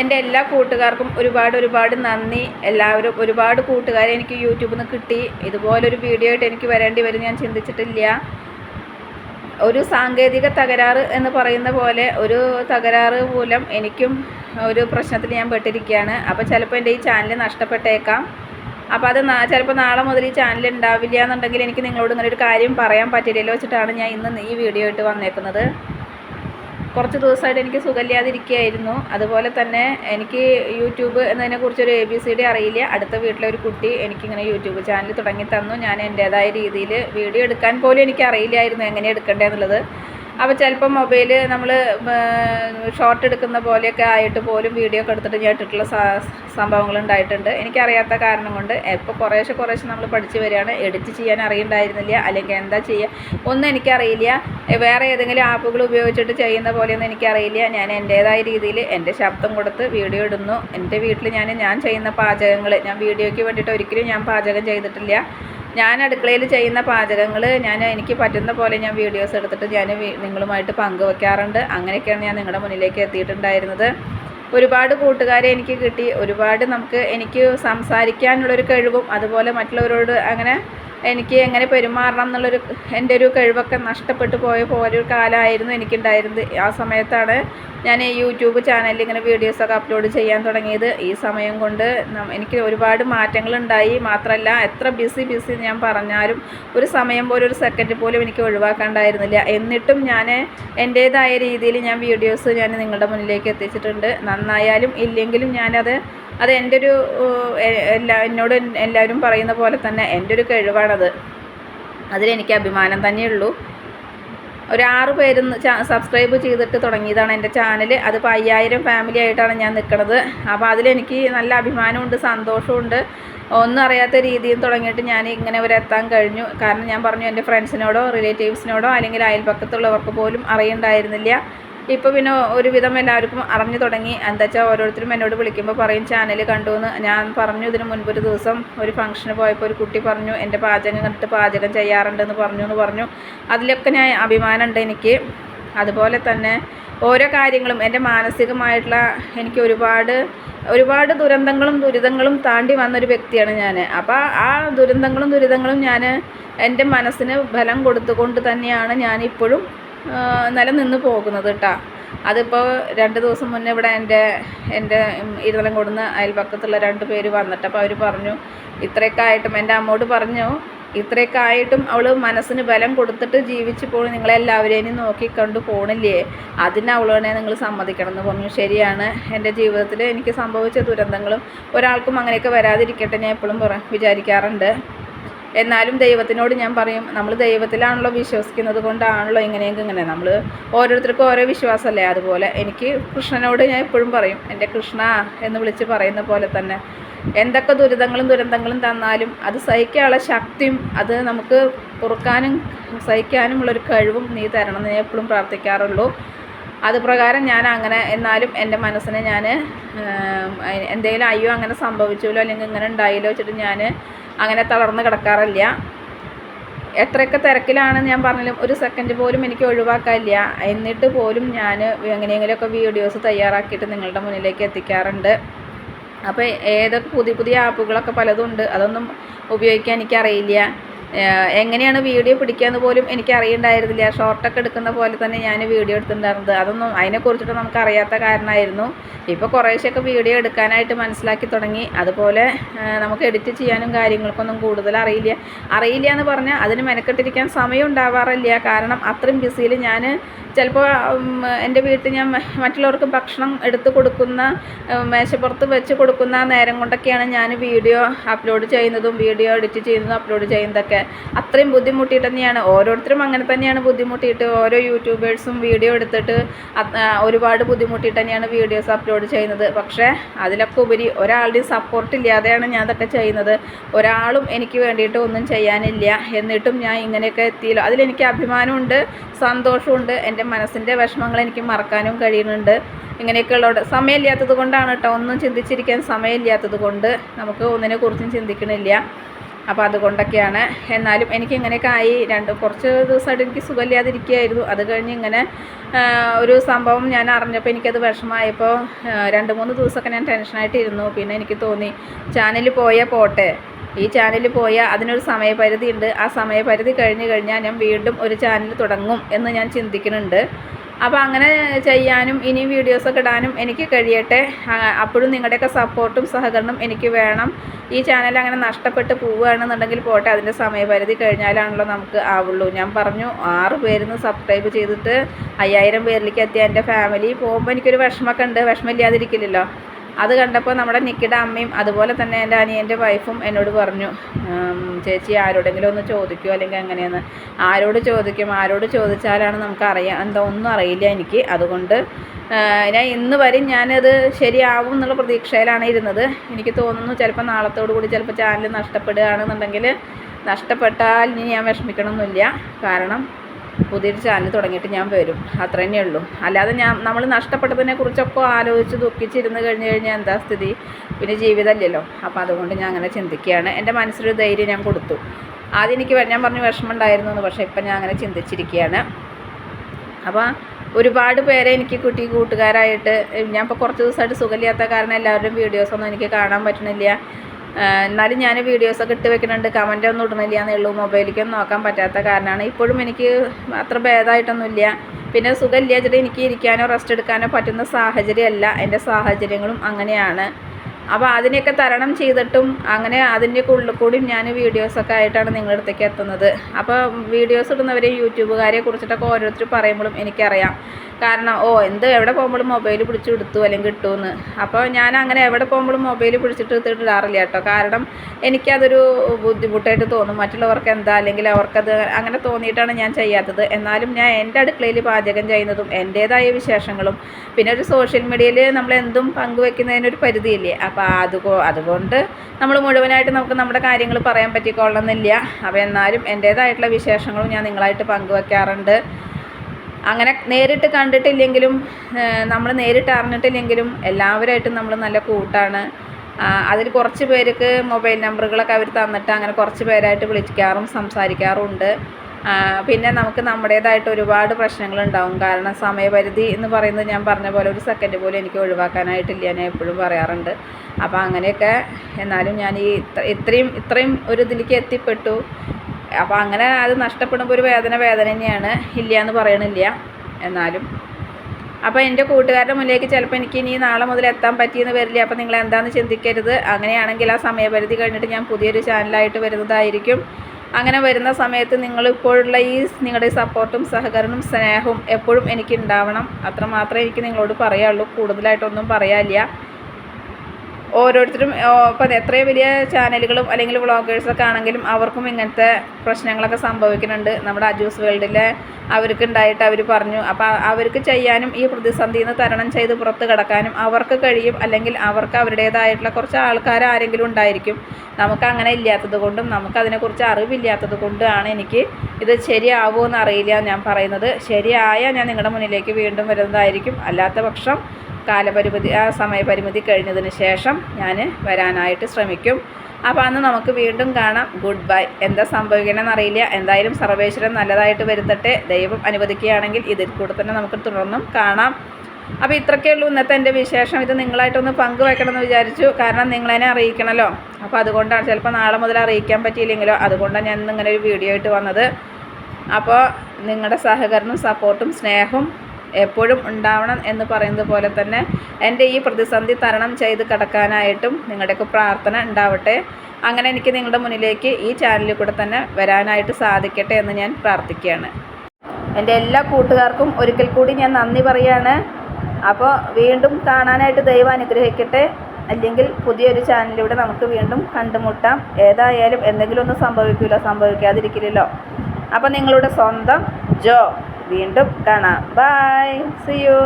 എന്റെ എല്ലാ കൂട്ടുകാർക്കും ഒരുപാട് ഒരുപാട് നന്ദി. എല്ലാവരും ഒരുപാട് കൂട്ടുകാരെ എനിക്ക് യൂട്യൂബിൽ നിന്ന് കിട്ടി. ഇതുപോലൊരു വീഡിയോ ആയിട്ട് എനിക്ക് വരേണ്ടി വരും ഞാൻ ചിന്തിച്ചിട്ടില്ല. ഒരു സാങ്കേതിക തകരാറ് എന്ന് പറയുന്ന പോലെ ഒരു തകരാറ് മൂലം എനിക്കും ഒരു പ്രശ്നത്തിൽ ഞാൻ പെട്ടിരിക്കുകയാണ്. അപ്പോൾ ചിലപ്പോൾ എന്റെ ഈ ചാനൽ നഷ്ടപ്പെട്ടേക്കാം. അപ്പോൾ അത് ചിലപ്പോൾ നാളെ മുതൽ ഈ ചാനൽ ഉണ്ടാവില്ല എന്നുണ്ടെങ്കിൽ എനിക്ക് നിങ്ങളോട് ഇങ്ങനെ ഒരു കാര്യം പറയാൻ പറ്റില്ലല്ലോ വെച്ചിട്ടാണ് ഞാൻ ഇന്ന് ഈ വീഡിയോ ആയിട്ട് വന്നേക്കുന്നത്. കുറച്ച് ദിവസമായിട്ട് എനിക്ക് സുഖമില്ലാതിരിക്കുകയായിരുന്നു. അതുപോലെ തന്നെ എനിക്ക് യൂട്യൂബ് എന്നതിനെക്കുറിച്ചൊരു എ ബി സി ഡി അറിയില്ല. അടുത്ത വീട്ടിലെ ഒരു കുട്ടി എനിക്കിങ്ങനെ യൂട്യൂബ് ചാനൽ തുടങ്ങി തന്നു. ഞാൻ എന്റേതായ രീതിയിൽ വീഡിയോ എടുക്കാൻ പോലും എനിക്ക് അറിയില്ലായിരുന്നു എങ്ങനെ എടുക്കേണ്ടതെന്നുള്ളത് അപ്പോൾ ചിലപ്പോൾ മൊബൈൽ നമ്മൾ ഷോർട്ട് എടുക്കുന്ന പോലെയൊക്കെ ആയിട്ട് പോലും വീഡിയോ ഒക്കെ എടുത്തിട്ട് ഞാൻ ഇട്ടിട്ടുള്ള സംഭവങ്ങൾ ഉണ്ടായിട്ടുണ്ട്. എനിക്കറിയാത്ത കാരണം കൊണ്ട് ഇപ്പോൾ കുറേശ്ശെ കുറേശ്ശെ നമ്മൾ പഠിച്ചു വരികയാണ്. എഡിറ്റ് ചെയ്യാൻ അറിയണ്ടായിരുന്നില്ല. അല്ലെങ്കിൽ എന്താ ചെയ്യുക ഒന്നും എനിക്കറിയില്ല. വേറെ ഏതെങ്കിലും ആപ്പുകൾ ഉപയോഗിച്ചിട്ട് ചെയ്യുന്ന പോലെയൊന്നും എനിക്കറിയില്ല. ഞാൻ എന്റേതായ രീതിയിൽ എന്റെ ശബ്ദം കൊടുത്ത് വീഡിയോ ഇടുന്നു. എന്റെ വീട്ടിൽ ഞാൻ ഞാൻ ചെയ്യുന്ന പാചകങ്ങൾ ഞാൻ വീഡിയോയ്ക്ക് വേണ്ടിയിട്ട് ഒരിക്കലും ഞാൻ പാചകം ചെയ്തിട്ടില്ല. ഞാൻ അടുക്കളയിൽ ചെയ്യുന്ന പാചകങ്ങൾ ഞാൻ എനിക്ക് പറ്റുന്ന പോലെ ഞാൻ വീഡിയോസ് എടുത്തിട്ട് ഞാൻ നിങ്ങളുമായിട്ട് പങ്കുവെക്കാറുണ്ട്. അങ്ങനെയൊക്കെയാണ് ഞാൻ നിങ്ങളുടെ മുന്നിലേക്ക് എത്തിയിട്ടുണ്ടായിരുന്നത്. ഒരുപാട് കൂട്ടുകാരെ എനിക്ക് കിട്ടി. ഒരുപാട് നമുക്ക് എനിക്ക് സംസാരിക്കാനുള്ളൊരു കഴിവും അതുപോലെ മറ്റുള്ളവരോട് അങ്ങനെ എനിക്ക് എങ്ങനെ പെരുമാറണം എന്നുള്ളൊരു എന്റെ ഒരു കഴിവൊക്കെ നഷ്ടപ്പെട്ടു പോയ പോലെ ഒരു കാലമായിരുന്നു എനിക്കുണ്ടായിരുന്നത്. ആ സമയത്താണ് ഞാൻ ഈ യൂട്യൂബ് ചാനലിൽ ഇങ്ങനെ വീഡിയോസൊക്കെ അപ്ലോഡ് ചെയ്യാൻ തുടങ്ങിയത്. ഈ സമയം കൊണ്ട് എനിക്ക് ഒരുപാട് മാറ്റങ്ങളുണ്ടായി. മാത്രമല്ല എത്ര ബിസി ബിസി ഞാൻ പറഞ്ഞാലും ഒരു സമയം പോലും ഒരു സെക്കൻഡ് പോലും എനിക്ക് ഒഴിവാക്കാണ്ടായിരുന്നില്ല. എന്നിട്ടും ഞാൻ എന്റേതായ രീതിയിൽ ഞാൻ വീഡിയോസ് ഞാൻ നിങ്ങളുടെ മുന്നിലേക്ക് എത്തിച്ചിട്ടുണ്ട്. നന്നായാലും ഇല്ലെങ്കിലും ഞാനത് അത് എന്റെ ഒരു എല്ലാ എന്നോട് എല്ലാവരും പറയുന്ന പോലെ തന്നെ എന്റെ ഒരു കഴിവാണത് അതിലെനിക്ക് അഭിമാനം തന്നെയുള്ളൂ. ഒരു ആറ് പേര് സബ്സ്ക്രൈബ് ചെയ്തിട്ട് തുടങ്ങിയതാണ് എന്റെ ചാനൽ അതിപ്പോൾ അയ്യായിരം ഫാമിലി ആയിട്ടാണ് ഞാൻ നിൽക്കുന്നത് അപ്പോൾ അതിലെനിക്ക് നല്ല അഭിമാനമുണ്ട് സന്തോഷമുണ്ട് ഒന്നും അറിയാത്ത രീതിയിൽ തുടങ്ങിയിട്ട് ഞാൻ ഇങ്ങനെ വരെ എത്താൻ കഴിഞ്ഞു. കാരണം ഞാൻ പറഞ്ഞു എന്റെ ഫ്രണ്ട്സിനോടോ റിലേറ്റീവ്സിനോടോ അല്ലെങ്കിൽ അയൽപക്കത്തുള്ളവർക്ക് പോലും അറിയണ്ടായിരുന്നില്ല. ഇപ്പോൾ പിന്നെ ഒരുവിധം എല്ലാവർക്കും അറിഞ്ഞു തുടങ്ങി. എന്താ വെച്ചാൽ ഓരോരുത്തരും എന്നോട് വിളിക്കുമ്പോൾ പറയും ചാനൽ കണ്ടു എന്ന് ഞാൻ പറഞ്ഞു ഇതിന് മുൻപ് ഒരു ദിവസം ഒരു ഫംഗ്ഷന് പോയപ്പോൾ ഒരു കുട്ടി പറഞ്ഞു എന്റെ പാചകം കണ്ടിട്ട് പാചകം ചെയ്യാറുണ്ടെന്ന് പറഞ്ഞു എന്ന് പറഞ്ഞു. അതിലൊക്കെ ഞാൻ അഭിമാനമുണ്ട് എനിക്ക്. അതുപോലെ തന്നെ ഓരോ കാര്യങ്ങളും എന്റെ മാനസികമായിട്ടുള്ള എനിക്ക് ഒരുപാട് ഒരുപാട് ദുരന്തങ്ങളും ദുരിതങ്ങളും താണ്ടി വന്നൊരു വ്യക്തിയാണ് ഞാൻ അപ്പോൾ ആ ദുരന്തങ്ങളും ദുരിതങ്ങളും ഞാൻ എന്റെ മനസ്സിന് ബലം കൊടുത്തുകൊണ്ട് തന്നെയാണ് ഞാനിപ്പോഴും നിലനിന്ന് പോകുന്നത് കേട്ടോ അതിപ്പോൾ രണ്ട് ദിവസം മുന്നേ ഇവിടെ എന്റെ എന്റെ ഇരുതലം കൊടുന്ന അയൽപക്കത്തുള്ള രണ്ട് പേര് വന്നിട്ട് അപ്പോൾ അവർ പറഞ്ഞു ഇത്രയൊക്കെ ആയിട്ടും എന്റെ അമ്മോട് പറഞ്ഞു ഇത്രയൊക്കെ ആയിട്ടും അവൾ മനസ്സിന് ബലം കൊടുത്തിട്ട് ജീവിച്ച് പോകണം നിങ്ങളെല്ലാവരെയും നോക്കിക്കണ്ട് പോണില്ലേ? അതിന് അവളെ നിങ്ങൾ സമ്മതിക്കണം എന്ന് പറഞ്ഞു. ശരിയാണ് എന്റെ ജീവിതത്തിൽ എനിക്ക് സംഭവിച്ച ദുരന്തങ്ങളും ഒരാൾക്കും അങ്ങനെയൊക്കെ വരാതിരിക്കട്ടെ ഞാൻ എപ്പോഴും പറ വിചാരിക്കാറുണ്ട്. എന്നാലും ദൈവത്തിനോട് ഞാൻ പറയും നമ്മൾ ദൈവത്തിലാണല്ലോ വിശ്വസിക്കുന്നത് കൊണ്ടാണല്ലോ ഇങ്ങനെയെങ്കിൽ ഇങ്ങനെ. നമ്മൾ ഓരോരുത്തർക്കും ഓരോ വിശ്വാസമല്ലേ? അതുപോലെ എനിക്ക് കൃഷ്ണനോട് ഞാൻ എപ്പോഴും പറയും എന്റെ കൃഷ്ണ എന്ന് വിളിച്ച് പറയുന്ന പോലെ തന്നെ എന്തൊക്കെ ദുരിതങ്ങളും ദുരന്തങ്ങളും തന്നാലും അത് സഹിക്കാനുള്ള ശക്തിയും അത് നമുക്ക് പൊറുക്കാനും സഹിക്കാനുമുള്ളൊരു കഴിവും നീ തരണം എന്ന് ഞാൻ എപ്പോഴും പ്രാർത്ഥിക്കാറുള്ളൂ. അത് പ്രകാരം ഞാൻ അങ്ങനെ എന്നാലും എന്റെ മനസ്സിനെ ഞാൻ എന്തെങ്കിലും അയ്യോ അങ്ങനെ സംഭവിച്ചല്ലോ അല്ലെങ്കിൽ ഇങ്ങനെ ഉണ്ടായില്ലോ വെച്ചിട്ട് ഞാൻ അങ്ങനെ തളർന്ന് കിടക്കാറില്ല. എത്രയൊക്കെ തിരക്കിലാണെന്ന് ഞാൻ പറഞ്ഞാലും ഒരു സെക്കൻഡ് പോലും എനിക്ക് ഒഴിവാക്കാനില്ല. എന്നിട്ട് പോലും ഞാൻ എങ്ങനെയെങ്കിലുമൊക്കെ വീഡിയോസ് തയ്യാറാക്കിയിട്ട് നിങ്ങളുടെ മുന്നിലേക്ക് എത്തിക്കാറുണ്ട്. അപ്പോൾ ഏതൊക്കെ പുതിയ പുതിയ ആപ്പുകളൊക്കെ പലതുണ്ട് അതൊന്നും ഉപയോഗിക്കാൻ എനിക്കറിയില്ല. എങ്ങനെയാണ് വീഡിയോ പിടിക്കാന്ന് പോലും എനിക്ക് അറിയണ്ടായിരുന്നില്ല. ഷോർട്ടൊക്കെ എടുക്കുന്ന പോലെ തന്നെ ഞാൻ വീഡിയോ എടുത്തിട്ടുണ്ടായിരുന്നത്. അതൊന്നും അതിനെക്കുറിച്ചിട്ട് നമുക്ക് അറിയാത്ത കാരണമായിരുന്നു. ഇപ്പോൾ കുറേശ്ശൊക്കെ വീഡിയോ എടുക്കാനായിട്ട് മനസ്സിലാക്കി തുടങ്ങി. അതുപോലെ നമുക്ക് എഡിറ്റ് ചെയ്യാനും കാര്യങ്ങൾക്കൊന്നും കൂടുതൽ അറിയില്ല. അറിയില്ല എന്ന് പറഞ്ഞാൽ അതിന് മെനക്കെട്ടിരിക്കാൻ സമയം ഉണ്ടാവാറില്ല. കാരണം അത്രയും ബിസിയിൽ ഞാൻ ചിലപ്പോൾ എന്റെ വീട്ടിൽ ഞാൻ മറ്റുള്ളവർക്ക് ഭക്ഷണം എടുത്ത് കൊടുക്കുന്ന മേശപ്പുറത്ത് വെച്ച് കൊടുക്കുന്ന നേരം കൊണ്ടൊക്കെയാണ് ഞാൻ വീഡിയോ അപ്ലോഡ് ചെയ്യുന്നതും വീഡിയോ എഡിറ്റ് ചെയ്യുന്നതും അപ്ലോഡ് ചെയ്യുന്നതൊക്കെ. അത്രയും ബുദ്ധിമുട്ടിയിട്ട് തന്നെയാണ്. ഓരോരുത്തരും അങ്ങനെ തന്നെയാണ് ബുദ്ധിമുട്ടിയിട്ട്. ഓരോ യൂട്യൂബേഴ്സും വീഡിയോ എടുത്തിട്ട് ഒരുപാട് ബുദ്ധിമുട്ടിയിട്ട് തന്നെയാണ് വീഡിയോസ് അപ്ലോഡ് ചെയ്യുന്നത്. പക്ഷേ അതിലൊക്കെ ഉപരി ഒരാളുടെയും സപ്പോർട്ട് ഇല്ലാതെയാണ് ഞാൻ അതൊക്കെ ചെയ്യുന്നത്. ഒരാളും എനിക്ക് വേണ്ടിയിട്ട് ഒന്നും ചെയ്യാനില്ല. എന്നിട്ടും ഞാൻ ഇങ്ങനെയൊക്കെ എത്തിയല്ലോ. അതിലെനിക്ക് അഭിമാനമുണ്ട് സന്തോഷമുണ്ട്. എന്റെ മനസ്സിന്റെ വിഷമങ്ങൾ എനിക്ക് മറക്കാനും കഴിയുന്നുണ്ട്. ഇങ്ങനെയൊക്കെ ഉള്ളതുകൊണ്ട് സമയമില്ലാത്തത് കൊണ്ടാണ് കേട്ടോ. ഒന്നും ചിന്തിച്ചിരിക്കാൻ സമയമില്ലാത്തത് കൊണ്ട് നമുക്ക് ഒന്നിനെക്കുറിച്ചും ചിന്തിക്കണില്ല. അപ്പോൾ അതുകൊണ്ടൊക്കെയാണ്. എന്നാലും എനിക്ക് ഇങ്ങനെയൊക്കെ ആയി. രണ്ട് കുറച്ച് ദിവസമായിട്ട് എനിക്ക് സുഖമില്ലാതിരിക്കുകയായിരുന്നു. അത് കഴിഞ്ഞ് ഇങ്ങനെ ഒരു സംഭവം ഞാൻ അറിഞ്ഞപ്പോൾ എനിക്കത് വിഷമമായപ്പോൾ രണ്ട് മൂന്ന് ദിവസമൊക്കെ ഞാൻ ടെൻഷനായിട്ടിരുന്നു പിന്നെ എനിക്ക് തോന്നി ചാനലിൽ പോയാൽ പോട്ടെ. ഈ ചാനലിൽ പോയാൽ അതിനൊരു സമയപരിധി ഉണ്ട് ആ സമയപരിധി കഴിഞ്ഞ് കഴിഞ്ഞാൽ ഞാൻ വീണ്ടും ഒരു ചാനൽ തുടങ്ങും എന്ന് ഞാൻ ചിന്തിക്കുന്നുണ്ട്. അപ്പോൾ അങ്ങനെ ചെയ്യാനും ഇനി വീഡിയോസൊക്കെ ഇടാനും എനിക്ക് കഴിയട്ടെ. അപ്പോഴും നിങ്ങളുടെയൊക്കെ സപ്പോർട്ടും സഹകരണം എനിക്ക് വേണം. ഈ ചാനൽ അങ്ങനെ നഷ്ടപ്പെട്ട് പോവുകയാണെന്നുണ്ടെങ്കിൽ പോട്ടെ അതിന്റെ സമയപരിധി കഴിഞ്ഞാലാണല്ലോ നമുക്ക് ആവുള്ളൂ. ഞാൻ പറഞ്ഞു ആറ് പേരിന്ന് സബ്സ്ക്രൈബ് ചെയ്തിട്ട് അയ്യായിരം പേരിലേക്ക് എത്തിയ എന്റെ ഫാമിലി പോകുമ്പോൾ എനിക്കൊരു വിഷമമൊക്കെ ഉണ്ട്. വിഷമമില്ലാതിരിക്കില്ലല്ലോ. അത് കണ്ടപ്പോൾ നമ്മുടെ നിക്കിയുടെ അമ്മയും അതുപോലെ തന്നെ എന്റെ അനിയന്റെ വൈഫും എന്നോട് പറഞ്ഞു ചേച്ചി ആരോടെങ്കിലും ഒന്ന് ചോദിക്കുമോ അല്ലെങ്കിൽ എങ്ങനെയെന്ന്? ആരോട് ചോദിക്കും ആരോട് ചോദിച്ചാലാണ് നമുക്ക് അറിയാം എന്താ ഒന്നും അറിയില്ല എനിക്ക്. അതുകൊണ്ട് ഞാൻ ഇന്ന് വരെ ഞാനത് ശരിയാവും എന്നുള്ള പ്രതീക്ഷയിലാണ് ഇരുന്നത്. എനിക്ക് തോന്നുന്നു ചിലപ്പോൾ നാളത്തോടു കൂടി ചിലപ്പോൾ ചാനൽ നഷ്ടപ്പെടുകയാണെന്നുണ്ടെങ്കിൽ നഷ്ടപ്പെട്ടാൽ ഇനി ഞാൻ വിഷമിക്കണമെന്നില്ല കാരണം പുതിയൊരു ചാനൽ തുടങ്ങിയിട്ട് ഞാൻ വരും. അത്ര തന്നെ ഉള്ളൂ. അല്ലാതെ ഞാൻ നമ്മൾ നഷ്ടപ്പെട്ടതിനെ കുറിച്ചൊക്കെ ആലോചിച്ച് ദുഃഖിച്ചിരുന്ന് കഴിഞ്ഞ് കഴിഞ്ഞാൽ എന്താ സ്ഥിതി? പിന്നെ ജീവിതമല്ലല്ലോ അപ്പോൾ അതുകൊണ്ട് ഞാൻ അങ്ങനെ ചിന്തിക്കുകയാണ്. എന്റെ മനസ്സിലൊരു ധൈര്യം ഞാൻ കൊടുത്തു. ആദ്യം എനിക്ക് ഞാൻ പറഞ്ഞു വിഷമം ഉണ്ടായിരുന്നു എന്ന് പക്ഷേ ഇപ്പം ഞാൻ അങ്ങനെ ചിന്തിച്ചിരിക്കുകയാണ്. അപ്പോൾ ഒരുപാട് പേരെ എനിക്ക് കുട്ടി കൂട്ടുകാരായിട്ട് ഞാൻ ഇപ്പോൾ കുറച്ച് ദിവസമായിട്ട് സുഖമില്ലാത്ത കാരണം എല്ലാവരുടെയും വീഡിയോസൊന്നും എനിക്ക് കാണാൻ പറ്റണില്ല. എന്നാലും ഞാൻ വീഡിയോസൊക്കെ ഇട്ട് വെക്കുന്നുണ്ട്. കമന്റ് ഒന്നും ഇടുന്നില്ല എന്നേ ഉള്ളൂ നോക്കാൻ പറ്റാത്ത കാരണമാണ്. ഇപ്പോഴും എനിക്ക് അത്ര ഭേദമായിട്ടൊന്നുമില്ല. പിന്നെ സുഖമില്ല. വെച്ചിട്ട് എനിക്ക് ഇരിക്കാനോ റെസ്റ്റ് എടുക്കാനോ പറ്റുന്ന സാഹചര്യമല്ല. എന്റെ സാഹചര്യങ്ങളും അങ്ങനെയാണ്. അപ്പോൾ അതിനെയൊക്കെ തരണം ചെയ്തിട്ടും അങ്ങനെ അതിന്റെയൊക്കെ ഉള്ളിൽ കൂടിയും ഞാൻ വീഡിയോസൊക്കെ ആയിട്ടാണ് നിങ്ങളുടെ അടുത്തേക്ക് എത്തുന്നത്. അപ്പോൾ വീഡിയോസ് ഇടുന്നവരെ യൂട്യൂബുകാരെ കുറിച്ചിട്ടൊക്കെ ഓരോരുത്തർ പറയുമ്പോഴും എനിക്കറിയാം. കാരണം ഓ എന്ത് എവിടെ പോകുമ്പോഴും മൊബൈൽ പിടിച്ച് എടുത്തു അല്ലെങ്കിൽ കിട്ടുമെന്ന് അപ്പോൾ ഞാൻ അങ്ങനെ എവിടെ പോകുമ്പോഴും മൊബൈൽ പിടിച്ചിട്ട് എടുത്തിട്ട് ഇടാറില്ല കേട്ടോ. കാരണം എനിക്കതൊരു ബുദ്ധിമുട്ടായിട്ട് തോന്നും. മറ്റുള്ളവർക്ക് എന്താ? അല്ലെങ്കിൽ അവർക്കത് അങ്ങനെ തോന്നിയിട്ടാണ് ഞാൻ ചെയ്യാത്തത്. എന്നാലും ഞാൻ എന്റെ അടുക്കളയിൽ പാചകം ചെയ്യുന്നതും എന്റേതായ വിശേഷങ്ങളും. പിന്നെ ഒരു സോഷ്യൽ മീഡിയയിൽ നമ്മൾ എന്തും പങ്കുവെക്കുന്നതിനൊരു പരിധിയില്ലേ? അപ്പോൾ അതുകൊ അതുകൊണ്ട് നമ്മൾ മുഴുവനായിട്ട് നമുക്ക് നമ്മുടെ കാര്യങ്ങൾ പറയാൻ പറ്റിക്കൊള്ളണമെന്നില്ല അപ്പോൾ എന്നാലും എന്റേതായിട്ടുള്ള വിശേഷങ്ങളും ഞാൻ നിങ്ങളായിട്ട് പങ്കുവെക്കാറുണ്ട്. അങ്ങനെ നേരിട്ട് കണ്ടിട്ടില്ലെങ്കിലും നമ്മൾ നേരിട്ട് അറിഞ്ഞിട്ടില്ലെങ്കിലും എല്ലാവരുമായിട്ടും നമ്മൾ നല്ല കൂട്ടാണ്. അതിൽ കുറച്ച് പേർക്ക് മൊബൈൽ നമ്പറുകളൊക്കെ അവർ തന്നിട്ട് അങ്ങനെ കുറച്ച് പേരായിട്ട് വിളിക്കാറും സംസാരിക്കാറുമുണ്ട് ആ, പിന്നെ നമുക്ക് നമ്മുടേതായിട്ട് ഒരുപാട് പ്രശ്നങ്ങളുണ്ടാവും. കാരണം സമയപരിധി എന്ന് പറയുന്നത് ഞാൻ പറഞ്ഞ പോലെ ഒരു സെക്കൻഡ് പോലും എനിക്ക് ഒഴിവാക്കാനായിട്ടില്ല. ഞാൻ എപ്പോഴും പറയാറുണ്ട്. അപ്പോൾ അങ്ങനെയൊക്കെ എന്നാലും ഞാൻ ഈ ഇത്ര- ഇത്രയും ഇത്രയും ഒരു ഇതിലേക്ക് എത്തിപ്പെട്ടു. അപ്പോൾ അങ്ങനെ അത് നഷ്ടപ്പെടുമ്പോൾ ഒരു വേദന വേദന തന്നെയാണ്. ഇല്ല എന്ന് പറയണില്ല. എന്നാലും അപ്പോൾ എന്റെ കൂട്ടുകാരുടെ മുന്നിലേക്ക് ചിലപ്പോൾ എനിക്ക് ഇനി നാളെ മുതൽ എത്താൻ പറ്റിയെന്ന് വരില്ല. അപ്പോൾ നിങ്ങൾ എന്താണെന്ന് ചിന്തിക്കരുത്. അങ്ങനെയാണെങ്കിൽ ആ സമയപരിധി കഴിഞ്ഞിട്ട് ഞാൻ പുതിയൊരു ചാനലായിട്ട് വരുന്നതായിരിക്കും. അങ്ങനെ വരുന്ന സമയത്ത് നിങ്ങൾ ഇപ്പോഴുള്ള ഈ നിങ്ങളുടെ സപ്പോർട്ടും സഹകരണവും സ്നേഹവും എപ്പോഴും എനിക്ക് ഉണ്ടാവണം അത്രമാത്രമേ എനിക്ക് നിങ്ങളോട് പറയാനുള്ളൂ. കൂടുതലായിട്ടൊന്നും പറയാനില്ല. ഓരോരുത്തരും ഇപ്പം എത്രയും വലിയ ചാനലുകളും അല്ലെങ്കിൽ വ്ളോഗേഴ്സൊക്കെ ആണെങ്കിലും അവർക്കും ഇങ്ങനത്തെ പ്രശ്നങ്ങളൊക്കെ സംഭവിക്കുന്നുണ്ട്. നമ്മുടെ അജൂസ് വേൾഡിലെ അവർക്ക് ഉണ്ടായിട്ട് അവർ പറഞ്ഞു. അപ്പോൾ അവർക്ക് ചെയ്യാനും ഈ പ്രതിസന്ധിയിൽ നിന്ന് തരണം ചെയ്ത് പുറത്ത് കിടക്കാനും അവർക്ക് കഴിയും. അല്ലെങ്കിൽ അവർക്ക് അവരുടേതായിട്ടുള്ള കുറച്ച് ആൾക്കാർ ആരെങ്കിലും ഉണ്ടായിരിക്കും. നമുക്ക് അങ്ങനെ ഇല്ലാത്തത് കൊണ്ടും നമുക്ക് അതിനെക്കുറിച്ച് അറിവില്ലാത്തത് കൊണ്ടാണ് എനിക്ക് ഇത് ശരിയാവുമോ എന്ന് അറിയില്ല ഞാൻ പറയുന്നത്. ശരിയായ ഞാൻ നിങ്ങളുടെ മുന്നിലേക്ക് വീണ്ടും വരുന്നതായിരിക്കും. അല്ലാത്ത കാലപരിമിതി ആ സമയപരിമിതി കഴിഞ്ഞതിന് ശേഷം ഞാൻ വരാനായിട്ട് ശ്രമിക്കും. അപ്പോൾ അന്ന് നമുക്ക് വീണ്ടും കാണാം. Good bye. എന്താ സംഭവിക്കണമെന്ന് അറിയില്ല. എന്തായാലും സർവേശ്വരൻ നല്ലതായിട്ട് വരുത്തട്ടെ. ദൈവം അനുവദിക്കുകയാണെങ്കിൽ ഇതിൽ കൂടെ തന്നെ നമുക്ക് തുടർന്നും കാണാം. അപ്പോൾ ഇത്രയൊക്കെ ഉള്ളൂ ഇന്നത്തെ എന്റെ വിശേഷം. ഇത് നിങ്ങളായിട്ടൊന്ന് പങ്കുവെക്കണം എന്ന് വിചാരിച്ചു. കാരണം നിങ്ങളതിനെ അറിയിക്കണമല്ലോ അപ്പോൾ അതുകൊണ്ടാണ് ചിലപ്പോൾ നാളെ മുതൽ അറിയിക്കാൻ പറ്റിയില്ലെങ്കിലോ. അതുകൊണ്ടാണ് ഞാൻ ഇന്ന് ഇങ്ങനെ ഒരു വീഡിയോ ആയിട്ട് വന്നത്. അപ്പോൾ നിങ്ങളുടെ സഹകരണവും സപ്പോർട്ടും സ്നേഹവും എപ്പോഴും ഉണ്ടാവണം എന്ന് പറയുന്നത് പോലെ തന്നെ എന്റെ ഈ പ്രതിസന്ധി തരണം ചെയ്ത് കടക്കാനായിട്ടും നിങ്ങളുടെയൊക്കെ പ്രാർത്ഥന ഉണ്ടാവട്ടെ. അങ്ങനെ എനിക്ക് നിങ്ങളുടെ മുന്നിലേക്ക് ഈ ചാനലിൽ കൂടെ തന്നെ വരാനായിട്ട് സാധിക്കട്ടെ എന്ന് ഞാൻ പ്രാർത്ഥിക്കുകയാണ്. എന്റെ എല്ലാ കൂട്ടുകാർക്കും ഒരിക്കൽ കൂടി ഞാൻ നന്ദി പറയാണ്. അപ്പോൾ വീണ്ടും കാണാനായിട്ട് ദൈവം അനുഗ്രഹിക്കട്ടെ. അല്ലെങ്കിൽ പുതിയൊരു ചാനലിലൂടെ നമുക്ക് വീണ്ടും കണ്ടുമുട്ടാം. ഏതായാലും എന്തെങ്കിലും ഒന്നും സംഭവിക്കില്ല സംഭവിക്കാതിരിക്കില്ലല്ലോ. അപ്പോൾ നിങ്ങളുടെ സ്വന്തം ജോ. വീണ്ടും കാണാം. By C U